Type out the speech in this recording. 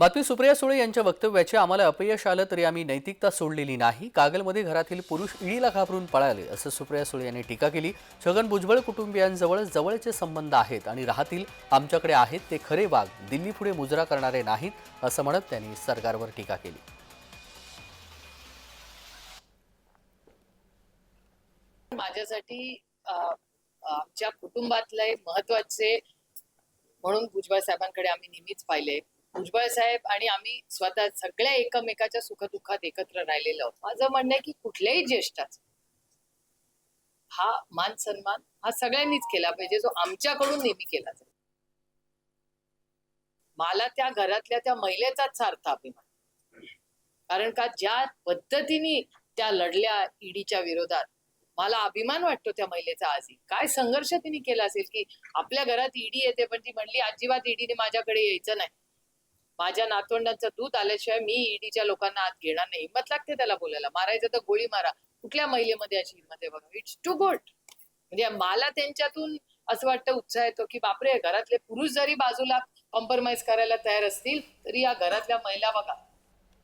बातमी सुप्रिया सुळे यांच्या वक्तव्याचे आम्हाला अपयश आलं तरी आम्ही नैतिकता सोडलेली नाही. कागलमध्ये घरातील पुरुष ईडीला घाबरून पळाले असं सुप्रिया सुळे यांनी टीका केली. छगन भुजबळ कुटुंबियांजवळ जवळचे संबंध आहेत आणि राहतील आमच्याकडे आहेत ते खरे वाघ. दिल्ली पुढे मुजरा करणारे नाहीत असं म्हणत त्यांनी सरकारवर टीका केली. माझ्यासाठी आमच्या कुटुंबातले महत्त्वाचे म्हणून भुजबळ साहेबांकडे आम्ही नेहमीच पाहिले. भुजबळ साहेब आणि आम्ही स्वतः सगळ्या एकमेकाच्या सुखदुःखात एकत्र राहिलेलो आहोत. माझं म्हणणं आहे की कुठल्याही ज्येष्ठाचा हा मान सन्मान हा सगळ्यांनीच केला पाहिजे जो आमच्याकडून नेहमी केला जाईल. मला त्या घरातल्या त्या महिलेचाच सार्थ अभिमान. कारण का ज्या पद्धतीने त्या लढल्या ईडीच्या विरोधात मला अभिमान वाटतो त्या महिलेचा आजही. काय संघर्ष तिने केला असेल की आपल्या घरात ईडी येते पण ती म्हणली अजिबात ईडीने माझ्याकडे यायचं नाही. माझ्या नातवंडांचं दूध आल्याशिवाय मी ईडीच्या लोकांना आत घेणार नाही. हिंमत लागते त्याला बोलायला. मारायचं तर गोळी मारा. कुठल्या महिलेमध्ये अशी हिंमत आहे बघा? इट्स टू गुड म्हणजे मला त्यांच्यातून असं वाटतं उत्साह येतो की बापरे घरातले पुरुष जरी बाजूला कॉम्प्रोमाइज करायला तयार असतील तरी या घरातल्या महिला बघा